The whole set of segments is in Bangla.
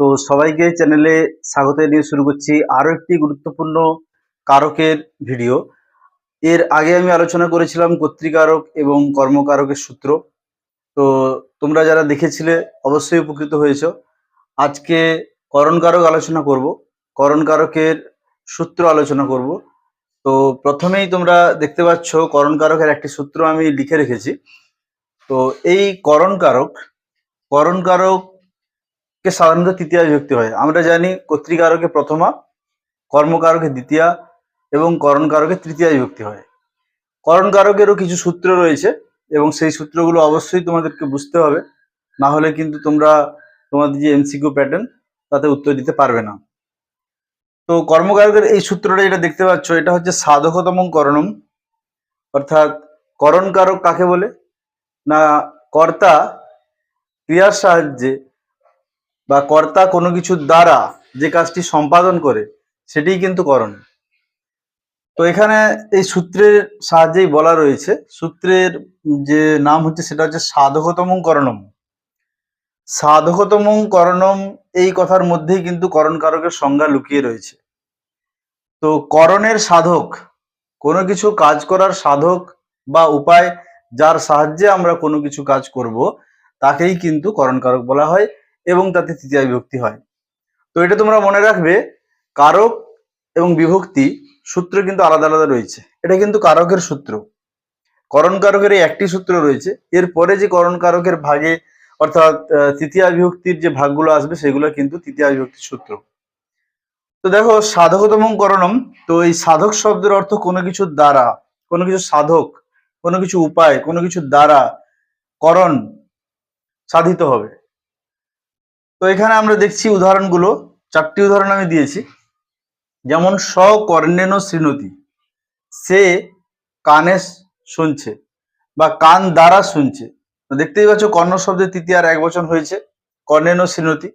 তো সবাইকে চ্যানেলে স্বাগত নিয়ে শুরু করছি আরও একটি গুরুত্বপূর্ণ কারকের ভিডিও। এর আগে আমি আলোচনা করেছিলাম কর্তৃকারক এবং কর্মকারকের সূত্র। তো তোমরা যারা দেখেছিলে অবশ্যই উপকৃত হয়েছ। আজকে করণকারক আলোচনা করব, করণকারকের সূত্র আলোচনা করব। তো প্রথমেই তোমরা দেখতে পাচ্ছ করণকারকের একটি সূত্র আমি লিখে রেখেছি। তো এই করণকারক করণকারক কে সাধারণত তৃতীয়া বিভক্তি হয়। আমরা জানি কর্তৃকারকে প্রথমা কর্মকারকে দ্বিতীয়া এবং করণকারকে তৃতীয়া বিভক্তি হয়। করণকারকেরও কিছু সূত্র রয়েছে এবং সেই সূত্রগুলো অবশ্যই তোমাদেরকে বুঝতে হবে। না হলে কিন্তু তোমরা তোমাদের যে এমসিকিউ প্যাটার্ন, তাতে উত্তর দিতে পারবে না। তো কর্মকারকের এই সূত্রটা যেটা দেখতে পাচ্ছ, এটা হচ্ছে সাধকতম করণম। অর্থাৎ করণকারক কাকে বলে? না, কর্তা ক্রিয়ার সাহায্যে বা কর্তা কোনো কিছুর দ্বারা যে কাজটি সম্পাদন করে, সেটিই কিন্তু করণ তো এখানে এই সূত্রের সাহায্যেই বলা রয়েছে, সূত্রের যে নাম হচ্ছে সেটা হচ্ছে সাধকতম করণম। সাধকতম করণম এই কথার মধ্যেই কিন্তু করণ কারকের সংজ্ঞা লুকিয়ে রয়েছে। তো করণের সাধক, কোনো কিছু কাজ করার সাধক বা উপায় যার সাহায্যে আমরা কোনো কিছু কাজ করব, তাকেই কিন্তু করণ কারক বলা হয়। এবং তাতে তৃতীয় বিভক্তি হয়। তো এটা তোমরা মনে রাখবে, কারক এবং বিভক্তি সূত্র কিন্তু আলাদা আলাদা রয়েছে। এটা কিন্তু কারকের সূত্র। করণ কারকের এই একটি সূত্র রয়েছে। এরপরে যে করণ কারকের ভাগে অর্থাৎ তৃতীয় বিভক্তির যে ভাগগুলো আসবে, সেগুলো কিন্তু তৃতীয় বিভক্তির সূত্র। তো দেখো, সাধকতম করণম। তো এই সাধক শব্দের অর্থ কোনো কিছুর দ্বারা, কোনো কিছু সাধক, কোনো কিছু উপায়, কোনো কিছুর দ্বারা করণ সাধিত হবে। তো এখানে আমরা দেখছি উদাহরণগুলো। চারটি উদাহরণ আমি দিয়েছি। যেমন স্বকর্ণেন শ্রীনতি সে কানে শুনছে বা কান দ্বারা শুনছে। দেখতেই পাচ্ছ, কর্ণ শব্দের তৃতীয় আর এক বচন হয়েছে, কর্ণেন শ্রীনতি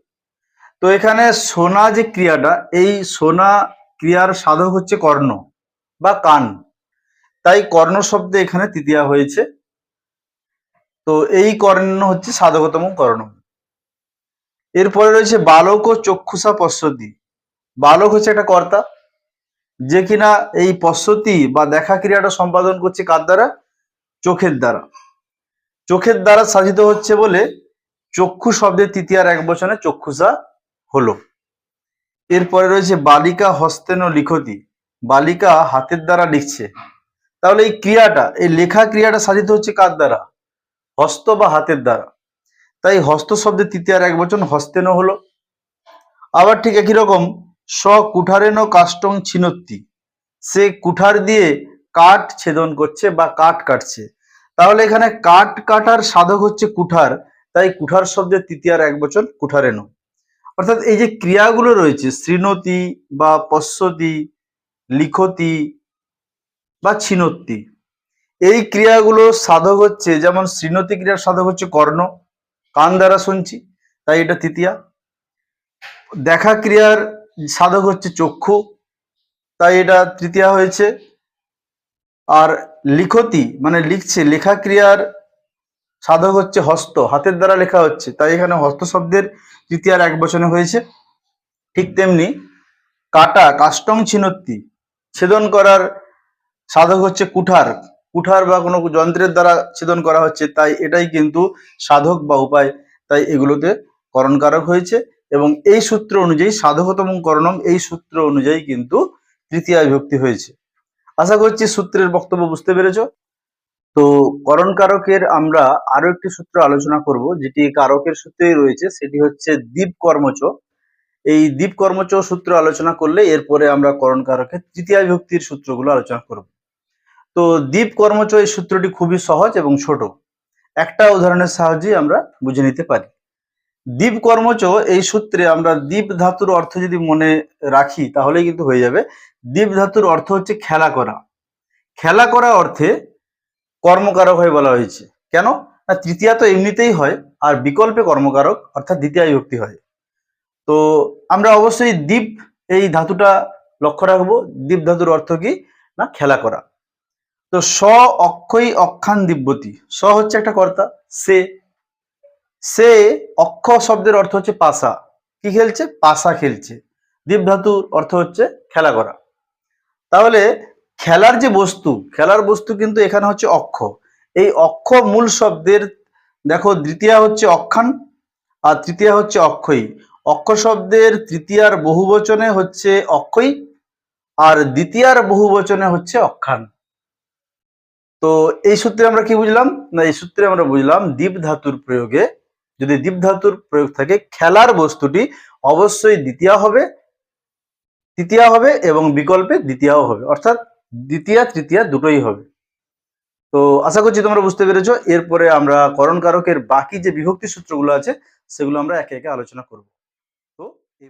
তো এখানে সোনা যে ক্রিয়াটা, এই সোনা ক্রিয়ার সাধক হচ্ছে কর্ণ বা কান। তাই কর্ণ শব্দে এখানে তৃতীয়া হয়েছে। তো এই কর্ণ হচ্ছে সাধকতম কর্ণ। এরপরে রয়েছে বালক ও চক্ষুষা পশ্বতি বালক হচ্ছে একটা কর্তা, যে কিনা এই পশ্বতি বা দেখা ক্রিয়াটা সম্পাদন করছে কার দ্বারা? চোখের দ্বারা। চোখের দ্বারা সাধিত হচ্ছে বলে চক্ষু শব্দের তৃতীয়ার এক বচনে চক্ষুষা হলো। এরপরে রয়েছে বালিকা হস্তেন লিখতি। বালিকা হাতের দ্বারা লিখছে। তাহলে এই ক্রিয়াটা, এই লেখা ক্রিয়াটা সাধিত হচ্ছে কার দ্বারা? হস্ত বা হাতের দ্বারা। তাই হস্ত শব্দের তৃতীয়ার এক বচন হস্তেন হলো। আবার ঠিক একই রকম স কুঠারেন কাষ্টং ছিনত্তি। সে কুঠার দিয়ে কাঠ ছেদন করছে বা কাঠ কাটছে। তাহলে এখানে কাঠ কাটার সাধক হচ্ছে কুঠার, তাই কুঠার শব্দের তৃতীয়ার এক বচন কুঠারেন। অর্থাৎ এই যে ক্রিয়াগুলো রয়েছে, শ্রীনতি বা পশ্যতি, লিখতি বা ছিনত্তি, এই ক্রিয়াগুলো সাধক হচ্ছে, যেমন শ্রীনতি ক্রিয়ার সাধক হচ্ছে কর্ণ কান দ্বারা শুনছি, তাই এটা তৃতীয়া। দেখা ক্রিয়ার সাধক হচ্ছে চক্ষু, তাই এটা তৃতীয়া হয়েছে। আর লিখতি মানে লিখছে, লেখা ক্রিয়ার সাধক হচ্ছে হস্ত, হাতের দ্বারা লেখা হচ্ছে, তাই এখানে হস্ত শব্দের তৃতীয়ার এক বচনে হয়েছে। ঠিক তেমনি কাটা, কাষ্টং ছিনত্তি, ছেদন করার সাধক হচ্ছে কুঠার কুঠার বা কোনো যন্ত্রের দ্বারা ছেদন করা হচ্ছে, তাই এটাই কিন্তু সাধক বা উপায়। তাই এগুলোতে করণকারক হয়েছে এবং এই সূত্র অনুযায়ী, সাধকতম করণম এই সূত্র অনুযায়ী কিন্তু তৃতীয় বিভক্তি হয়েছে। আশা করছি সূত্রের বক্তব্য বুঝতে পেরেছ। তো করণ কারকের আমরা আরও একটি সূত্র আলোচনা করব, যেটি কারকের সূত্রেই রয়েছে, সেটি হচ্ছে দ্বীপ কর্মচ এই দ্বীপ কর্মচ সূত্র আলোচনা করলে এরপরে আমরা করণ কারকের তৃতীয় বিভক্তির সূত্রগুলো আলোচনা করব। তো দ্বীপ কর্মচ এই সূত্রটি খুবই সহজ এবং ছোট। একটা উদাহরণের সাহায্যে আমরা বুঝে নিতে পারি। দ্বীপ কর্মচ এই সূত্রে আমরা দ্বীপ ধাতুর অর্থ যদি মনে রাখি, তাহলেই কিন্তু হয়ে যাবে। দীপ ধাতুর অর্থ হচ্ছে খেলা করা। খেলা করা অর্থে কর্মকারক হয়ে বলা হয়েছে। কেন? না, তৃতীয়া তো এমনিতেই হয়, আর বিকল্পে কর্মকারক অর্থাৎ দ্বিতীয় বিভক্তি হয়। তো আমরা অবশ্যই দ্বীপ এই ধাতুটা লক্ষ্য রাখব। দ্বীপ ধাতুর অর্থ কি? না, খেলা করা। তো স অক্ষই অক্ষান দিব্যতি। স হচ্ছে একটা কর্তা, সে। সে অক্ষ শব্দের অর্থ হচ্ছে পাশা। কি খেলছে? পাশা খেলছে। দীপ ধাতুর অর্থ হচ্ছে খেলা করা। তাহলে খেলার যে বস্তু, খেলার বস্তু কিন্তু এখানে হচ্ছে অক্ষ। এই অক্ষ মূল শব্দের, দেখো দ্বিতীয়া হচ্ছে অক্ষান, আর তৃতীয়া হচ্ছে অক্ষয়ী। অক্ষ শব্দের তৃতীয়ার বহুবচনে হচ্ছে অক্ষয়ী, আর দ্বিতীয়ার বহুবচনে হচ্ছে অক্ষান। তো এই সূত্রে আমরা কি বুঝলাম? না, এই সূত্রে আমরা বুঝলাম দ্বীপ ধাতুর প্রয়োগে, যদি দীপ ধাতুর প্রয়োগ থাকে, খেলার বস্তুটি অবশ্যই দ্বিতীয় হবে, তৃতীয় হবে এবং বিকল্পে দ্বিতীয়াও হবে। অর্থাৎ দ্বিতীয়া, তৃতীয়া দুটোই হবে। তো আশা করছি তোমরা বুঝতে পেরেছ। এরপরে আমরা করণ কারকের বাকি যে বিভক্তি সূত্রগুলো আছে, সেগুলো আমরা একে একে আলোচনা করব। তো এই।